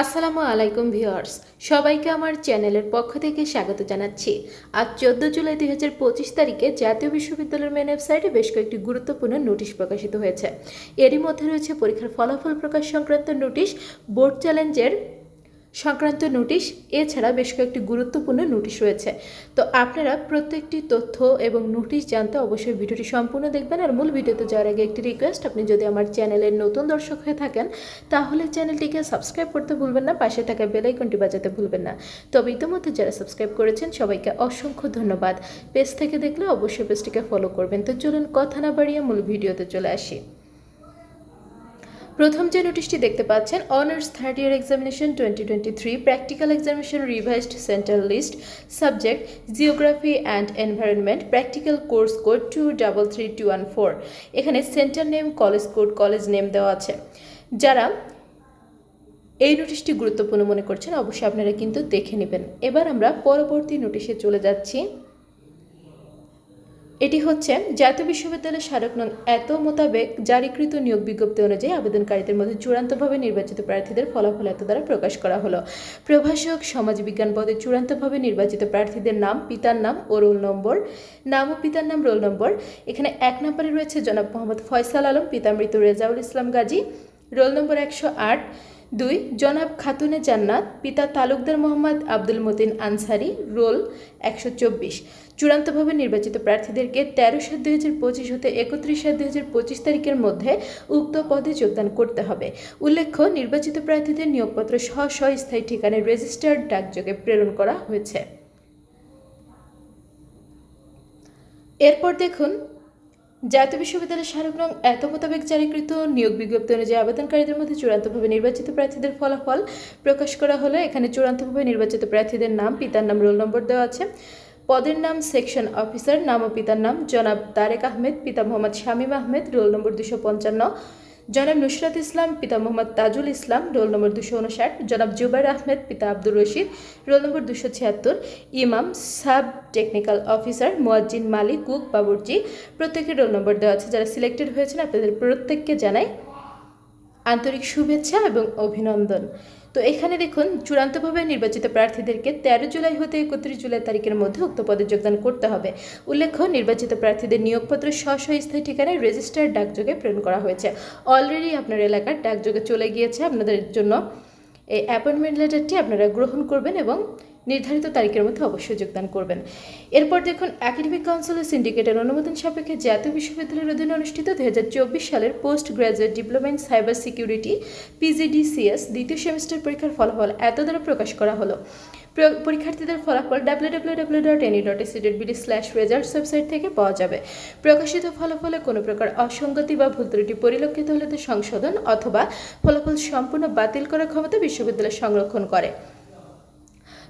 আসসালামু আলাইকুম ভিউয়ার্স, সবাইকে আমার চ্যানেলের পক্ষ থেকে স্বাগত জানাচ্ছি। আজ চোদ্দ জুলাই দুই হাজার পঁচিশ তারিখে জাতীয় বিশ্ববিদ্যালয়ের মেন ওয়েবসাইটে বেশ কয়েকটি গুরুত্বপূর্ণ নোটিশ প্রকাশিত হয়েছে। এরই মধ্যে রয়েছে পরীক্ষার ফলাফল প্রকাশ সংক্রান্ত নোটিশ, বোর্ড চ্যালেঞ্জের সংক্রান্ত নোটিশ, এছাড়া বেশ কয়েকটি গুরুত্বপূর্ণ নোটিশ রয়েছে। তো আপনারা প্রত্যেকটি তথ্য এবং নোটিশ জানতে অবশ্যই ভিডিওটি সম্পূর্ণ দেখবেন আর মূল ভিডিওতে যাওয়ার আগে একটি রিকোয়েস্ট আপনি যদি আমার চ্যানেলের নতুন দর্শক হয়ে থাকেন, তাহলে চ্যানেলটিকে সাবস্ক্রাইব করতে ভুলবেন না, পাশে থাকা বেলাইকনটি বাজাতে ভুলবেন না। তবে ইতিমধ্যে যারা সাবস্ক্রাইব করেছেন, সবাইকে অসংখ্য ধন্যবাদ। পেজ থেকে দেখলে অবশ্যই পেজটিকে ফলো করবেন। তো চলুন কথা না বাড়িয়ে মূল ভিডিওতে চলে আসি। প্রথম যে নোটিশটি দেখতে পাচ্ছেন honours third year examination twenty twenty three practical examination revised central list subject geography and environment practical course code two double three two one four এখানে centre name college code college name দেওয়া আছে। যারা এই নোটিশটি গুরুত্বপূর্ণ মনে করছেন, অবশ্যই আপনারা কিন্তু দেখে নেবেন। এবার আমরা পরবর্তী নোটিশে চলে যাচ্ছি। এটি হচ্ছে জাতীয় বিশ্ববিদ্যালয়ের স্মারক নং এত মোতাবেক জারিকৃত নিয়োগ বিজ্ঞপ্তি অনুযায়ী আবেদনকারীদের মধ্যে চূড়ান্তভাবে নির্বাচিত প্রার্থীদের ফলাফল এত দ্বারা প্রকাশ করা হলো। প্রভাষক, সমাজবিজ্ঞান পদে চূড়ান্তভাবে নির্বাচিত প্রার্থীদের নাম, পিতার নাম ও রোল নম্বর, নাম ও পিতার নাম, রোল নম্বর। এখানে এক নম্বরে রয়েছে জনাব মোহাম্মদ ফয়সাল আলম, পিতা মৃত রেজাউল ইসলাম গাজী, রোল নম্বর একশো আট। দুই, জনাব খাতুনে জান্নাত, পিতা তালুকদার মোহাম্মদ আব্দুল মতিন আনসারি, রোল একশো চব্বিশ। চূড়ান্তভাবে নির্বাচিত প্রার্থীদেরকে তেরো সাত দুই হাজার পঁচিশ হতে একত্রিশ সাত দুই হাজার পঁচিশ তারিখের মধ্যে উক্ত পদে যোগদান করতে হবে। উল্লেখ্য, নির্বাচিত প্রার্থীদের নিয়োগপত্র স্ব স্থায়ী ঠিকানায় রেজিস্টার্ড ডাকযোগে প্রেরণ করা হয়েছে। এরপর দেখুন, জাতীয় বিশ্ববিদ্যালয়ের স্মারক এত মোতাবেক জারিকৃত নিয়োগ বিজ্ঞপ্তি অনুযায়ী আবেদনকারীদের মধ্যে চূড়ান্তভাবে নির্বাচিত প্রার্থীদের ফলাফল প্রকাশ করা হলো। এখানে চূড়ান্তভাবে নির্বাচিত প্রার্থীদের নাম, পিতার নাম, রোল নম্বর দেওয়া আছে। পদের নাম সেকশন অফিসার, নাম ও পিতার নাম জনাব তারেক আহমেদ, পিতা মোহাম্মদ শামীম আহমেদ, রোল নম্বর দুশো পঞ্চান্ন, জনাব নুসরাত ইসলাম, পিতা মোহাম্মদ তাজুল ইসলাম, রোল নম্বর দুশো উনষাট জনাব জুবাইর আহমেদ, পিতা আব্দুর রশিদ, রোল নম্বর দুশো ছিয়াত্তর, ইমাম, সাব টেকনিক্যাল অফিসার, মোয়াজ্জিন মালিক, কুক, বাবুর্চি, প্রত্যেকের রোল নম্বর দেওয়া আছে। যারা সিলেক্টেড হয়েছেন, আপনাদের প্রত্যেককে জানাই আন্তরিক শুভেচ্ছা এবং অভিনন্দন। তো এখানে দেখুন, চূড়ান্তভাবে নির্বাচিত প্রার্থীদেরকে তেরো জুলাই হতে একত্রিশ জুলাই তারিখের মধ্যে উক্ত পদে যোগদান করতে হবে। উল্লেখ্য, নির্বাচিত প্রার্থীদের নিয়োগপত্র স্ব স্থায়ী ঠিকানায় রেজিস্টার ডাকযোগে প্রেরণ করা হয়েছে। অলরেডি আপনার এলাকার ডাকযোগে চলে গিয়েছে। আপনাদের জন্য এই অ্যাপয়েন্টমেন্ট লেটারটি আপনারা গ্রহণ করবেন এবং নির্ধারিত তারিখের মধ্যে অবশ্যই যোগদান করবেন। এরপর দেখুন একাডেমিক কাউন্সিলের সিন্ডিকেটের অনুমোদন সাপেক্ষে জাতীয় বিশ্ববিদ্যালয়ের অধীনে অনুষ্ঠিত দুই হাজার চব্বিশ সালের post graduate diploma in cyber security PGDCS দ্বিতীয় সেমিস্টার পরীক্ষার ফলাফল এত দ্বারা প্রকাশ করা হলো। প্র- পরীক্ষার্থীদের ফলাফল W W W dot any dot AC dot BD slash results website থেকে পাওয়া যাবে। প্রকাশিত ফলাফলে কোনো প্রকার অসঙ্গতি বা ভুল ত্রুটি পরিলক্ষিত হলে সংশোধন অথবা ফলাফল সম্পূর্ণ বাতিল করার ক্ষমতা বিশ্ববিদ্যালয় সংরক্ষণ করে।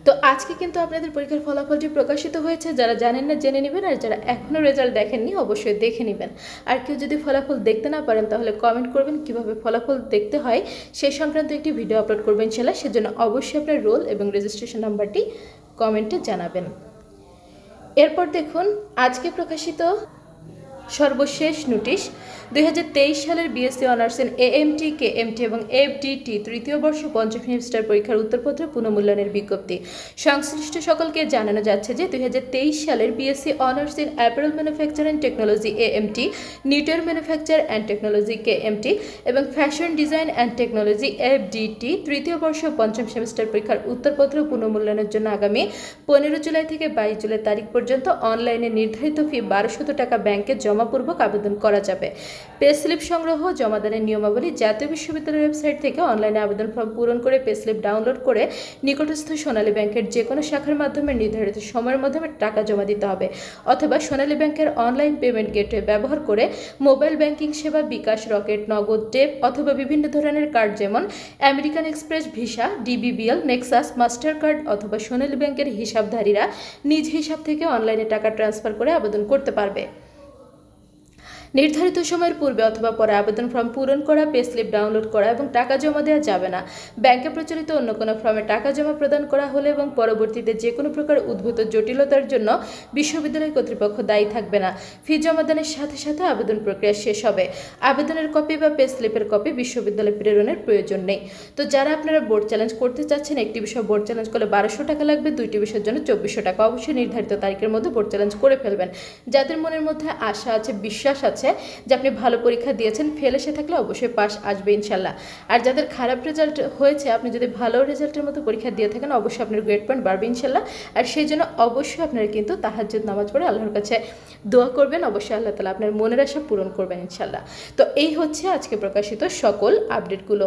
তো আজকে কিন্তু আপনাদের পরীক্ষার ফলাফলটি প্রকাশিত হয়েছে। যারা জানেন না, জেনে নেবেন, আর যারা এখনও রেজাল্ট দেখেননি, অবশ্যই দেখে নেবেন। আর কেউ যদি ফলাফল দেখতে না পারেন, তাহলে কমেন্ট করবেন কীভাবে ফলাফল দেখতে হয়। সে সংক্রান্ত একটি ভিডিও আপলোড করবেন ইনশাল্লাহ সেজন্য অবশ্যই আপনার রোল এবং রেজিস্ট্রেশন নাম্বারটি কমেন্টে জানাবেন। এরপর দেখুন, আজকে প্রকাশিত সর্বশেষ নোটিশ, দুই হাজার তেইশ সালের BSc honours in AMT K KMT এবং এফডিটি তৃতীয় বর্ষ পঞ্চম সেমিস্টার পরীক্ষার উত্তরপত্র পুনঃমূল্যায়নের বিজ্ঞপ্তি। সংশ্লিষ্ট সকলকে জানানো যাচ্ছে যে, দুই হাজার তেইশ সালের BSc honours in apparel manufacture and technology, AMT knitwear manufacture and technology, KMT এবং fashion design and technology, FDT তৃতীয় বর্ষ পঞ্চম সেমিস্টার পরীক্ষার উত্তরপত্র পুনঃমূল্যায়নের জন্য আগামী পনেরো জুলাই থেকে বাইশ জুলাই তারিখ পর্যন্ত অনলাইনে নির্ধারিত ফি বারোশত টাকা ব্যাংকে জমাপূর্বক আবেদন করা যাবে। পে স্লিপ সংগ্রহ, জমাদানের নিয়মাবলী জাতীয় বিশ্ববিদ্যালয়ের ওয়েবসাইট থেকে অনলাইনে আবেদন ফর্ম পূরণ করে পে স্লিপ ডাউনলোড করে নিকটস্থ সোনালী ব্যাংকের যে কোনো শাখার মাধ্যমে নির্ধারিত সময়ের মাধ্যমে টাকা জমা দিতে হবে অথবা সোনালী ব্যাংকের অনলাইন পেমেন্ট গেটওয়ে ব্যবহার করে মোবাইল ব্যাংকিং সেবা, বিকাশ রকেট, নগদ টেপ অথবা বিভিন্ন ধরনের কার্ড যেমন American Express, Visa, DBBL, Nexus Mastercard অথবা সোনালী ব্যাংকের হিসাবধারীরা নিজ হিসাব থেকে অনলাইনে টাকা ট্রান্সফার করে আবেদন করতে পারবে। নির্ধারিত সময়ের পূর্বে অথবা পরে আবেদন ফর্ম পূরণ করা পে স্লিপ ডাউনলোড করা এবং টাকা জমা দেওয়া যাবে না। ব্যাংকে প্রচলিত অন্য কোনো ফর্মে টাকা জমা প্রদান করা হলে এবং পরবর্তীতে যে কোনো প্রকার উদ্ভূত জটিলতার জন্য বিশ্ববিদ্যালয় কর্তৃপক্ষ দায়ী থাকবে না। ফি জমাদানের সাথে সাথে আবেদন প্রক্রিয়া শেষ হবে। আবেদনের কপি বা পে স্লিপের কপি বিশ্ববিদ্যালয় প্রেরণের প্রয়োজন নেই। তো যারা আপনারা বোর্ড চ্যালেঞ্জ করতে চাচ্ছেন, একটি বিষয় বোর্ড চ্যালেঞ্জ করলে বারোশো টাকা লাগবে, দুইটি বিষয়ের জন্য চব্বিশশো টাকা। অবশ্যই নির্ধারিত তারিখের মধ্যে বোর্ড চ্যালেঞ্জ করে ফেলবেন। যাদের মনের মধ্যে আশা আছে, বিশ্বাস আছে যে আপনি ভালো পরীক্ষা দিয়েছেন ফেল এসে থাকলে অবশ্যই পাশ আসবে ইনশাল্লাহ। আর যাদের খারাপ রেজাল্ট হয়েছে, আপনি যদি ভালো রেজাল্টের মতো পরীক্ষা দিয়ে থাকেন, অবশ্যই আপনার গ্রেড পয়েন্ট বাড়বে ইনশাল্লাহ। আর সেই জন্য অবশ্যই আপনারা কিন্তু তাহাজ্জুদ নামাজ পড়ে আল্লাহর কাছে দোয়া করবেন। অবশ্যই আল্লাহ তালা আপনার মনের আশা পূরণ করবেন ইনশাল্লাহ। তো এই হচ্ছে আজকে প্রকাশিত সকল আপডেটগুলো